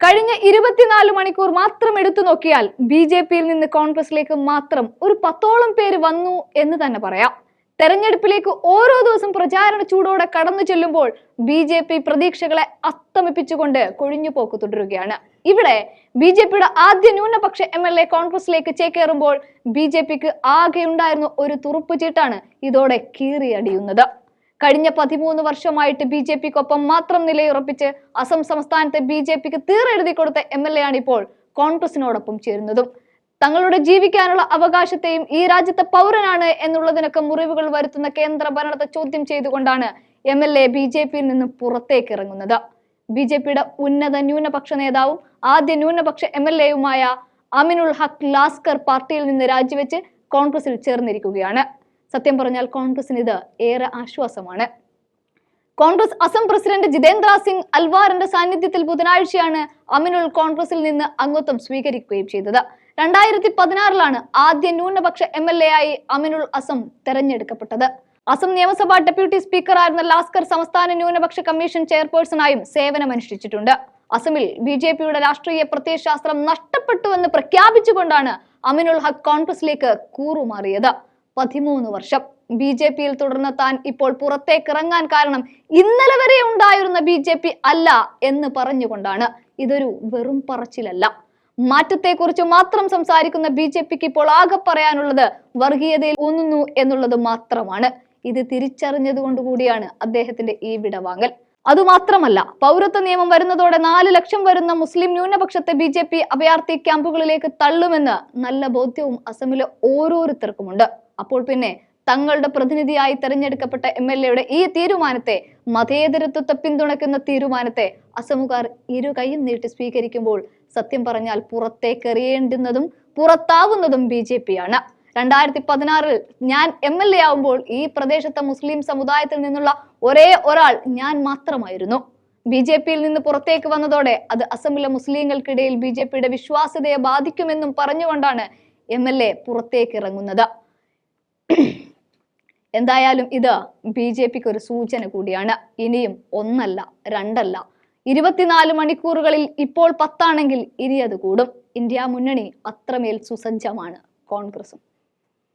കഴിഞ്ഞ ഇരുപത്തിനാല് മണിക്കൂർ മാത്രം എടുത്തു നോക്കിയാൽ ബി ജെ പിയിൽ നിന്ന് കോൺഗ്രസിലേക്ക് മാത്രം ഒരു പത്തോളം പേര് വന്നു എന്ന് തന്നെ പറയാം. തെരഞ്ഞെടുപ്പിലേക്ക് ഓരോ ദിവസം പ്രചാരണ ചൂടോടെ കടന്നു ചെല്ലുമ്പോൾ ബി ജെ പി പ്രതീക്ഷകളെ അസ്തമിപ്പിച്ചുകൊണ്ട് കൊഴിഞ്ഞുപോക്ക് തുടരുകയാണ്. ഇവിടെ ബി ജെ പിയുടെ ആദ്യ ന്യൂനപക്ഷ എം എൽ എ കോൺഗ്രസിലേക്ക് ചേക്കേറുമ്പോൾ ബി ജെ പിക്ക് ആകെ ഉണ്ടായിരുന്ന ഒരു തുറുപ്പ് ചീട്ടാണ് ഇതോടെ കീറിയടിയുന്നത്. കഴിഞ്ഞ പതിമൂന്ന് വർഷമായിട്ട് ബി ജെ പിക്കൊപ്പം മാത്രം നിലയുറപ്പിച്ച് അസം സംസ്ഥാനത്തെ ബി ജെ പിക്ക് തീറെഴുതി കൊടുത്ത എം എൽ എ ആണ് ഇപ്പോൾ കോൺഗ്രസിനോടൊപ്പം ചേരുന്നതും. തങ്ങളുടെ ജീവിക്കാനുള്ള അവകാശത്തെയും ഈ രാജ്യത്തെ പൗരനാണ് എന്നുള്ളതിനൊക്കെ മുറിവുകൾ വരുത്തുന്ന കേന്ദ്ര ഭരണത്തെ ചോദ്യം ചെയ്തുകൊണ്ടാണ് M L A B J പിയിൽ നിന്ന് പുറത്തേക്ക് ഇറങ്ങുന്നത്. ബി ജെ പിയുടെ ഉന്നത ന്യൂനപക്ഷ നേതാവും ആദ്യ ന്യൂനപക്ഷ എം എൽ എയുമായ അമിനുൽ ഹക്ക് ലാസ്കർ പാർട്ടിയിൽ നിന്ന് രാജിവെച്ച് കോൺഗ്രസിൽ ചേർന്നിരിക്കുകയാണ്. സത്യം പറഞ്ഞാൽ കോൺഗ്രസിന് ഇത് ഏറെ ആശ്വാസമാണ്. കോൺഗ്രസ് അസം പ്രസിഡന്റ് ജിതേന്ദ്ര സിംഗ് അൽവാറിന്റെ സാന്നിധ്യത്തിൽ ബുധനാഴ്ചയാണ് അമിനുൾ കോൺഗ്രസിൽ നിന്ന് അംഗത്വം സ്വീകരിക്കുകയും ചെയ്തത്. രണ്ടായിരത്തി പതിനാറിലാണ് ആദ്യ ന്യൂനപക്ഷ എം എൽ എ ആയി അമിനുൾ അസം തെരഞ്ഞെടുക്കപ്പെട്ടത്. അസം നിയമസഭാ ഡെപ്യൂട്ടി സ്പീക്കറായിരുന്ന ലാസ്കർ സംസ്ഥാന ന്യൂനപക്ഷ കമ്മീഷൻ ചെയർപേഴ്സണായും സേവനമനുഷ്ഠിച്ചിട്ടുണ്ട്. അസമിൽ ബി ജെ പിയുടെ രാഷ്ട്രീയ പ്രത്യയശാസ്ത്രം നഷ്ടപ്പെട്ടുവെന്ന് പ്രഖ്യാപിച്ചുകൊണ്ടാണ് അമിനുൾ ഹക്ക് കോൺഗ്രസിലേക്ക് കൂറുമാറിയത്. പതിമൂന്ന് വർഷം. ബി ജെ പിയിൽ തുടർന്ന് താൻ ഇപ്പോൾ പുറത്തേക്കിറങ്ങാൻ കാരണം ഇന്നലെ വരെ ഉണ്ടായിരുന്ന ബി ജെ പി അല്ല എന്ന് പറഞ്ഞുകൊണ്ടാണ്. ഇതൊരു വെറും പറച്ചിലല്ല. മാറ്റത്തെക്കുറിച്ച് മാത്രം സംസാരിക്കുന്ന ബി ജെ പിക്ക് ഇപ്പോൾ ആകെ പറയാനുള്ളത് വർഗീയതയിൽ ഊന്നുന്നു എന്നുള്ളത് മാത്രമാണ്. ഇത് തിരിച്ചറിഞ്ഞതുകൊണ്ടുകൂടിയാണ് അദ്ദേഹത്തിന്റെ ഈ വിടവാങ്ങൽ. അതുമാത്രമല്ല പൗരത്വ നിയമം വരുന്നതോടെ നാല് ലക്ഷം വരുന്ന മുസ്ലിം ന്യൂനപക്ഷത്തെ ബി ജെ പി അഭയാർത്ഥി ക്യാമ്പുകളിലേക്ക് തള്ളുമെന്ന് നല്ല ബോധ്യവും അസമിലെ ഓരോരുത്തർക്കുമുണ്ട്. അപ്പോൾ പിന്നെ തങ്ങളുടെ പ്രതിനിധിയായി തെരഞ്ഞെടുക്കപ്പെട്ട എം എൽ എയുടെ ഈ തീരുമാനത്തെ മതേതരത്വത്തെ പിന്തുണയ്ക്കുന്ന തീരുമാനത്തെ അസമുകാർ ഇരു കൈയും നീട്ടി സ്വീകരിക്കുമ്പോൾ സത്യം പറഞ്ഞാൽ പുറത്തേക്കെറിയേണ്ടുന്നതും പുറത്താകുന്നതും ബി ജെ രണ്ടായിരത്തി പതിനാറിൽ ഞാൻ എം എൽ എ ആവുമ്പോൾ ഈ പ്രദേശത്തെ മുസ്ലിം സമുദായത്തിൽ നിന്നുള്ള ഒരേ ഒരാൾ ഞാൻ മാത്രമായിരുന്നു. ബി ജെ പിയിൽ നിന്ന് പുറത്തേക്ക് വന്നതോടെ അത് അസമിലെ മുസ്ലിങ്ങൾക്കിടയിൽ ബി ജെ പിയുടെ വിശ്വാസ്യതയെ ബാധിക്കുമെന്നും പറഞ്ഞുകൊണ്ടാണ് എം എൽ എ പുറത്തേക്ക് ഇറങ്ങുന്നത് എന്തായാലും ഇത് ബി ജെ പിക്ക് ഒരു സൂചന കൂടിയാണ്. ഇനിയും ഒന്നല്ല രണ്ടല്ല. ഇരുപത്തിനാല് മണിക്കൂറുകളിൽ ഇപ്പോൾ പത്താണെങ്കിൽ ഇനി അത് കൂടും. ഇന്ത്യ മുന്നണി അത്രമേൽ സുസജ്ജമാണ് കോൺഗ്രസും.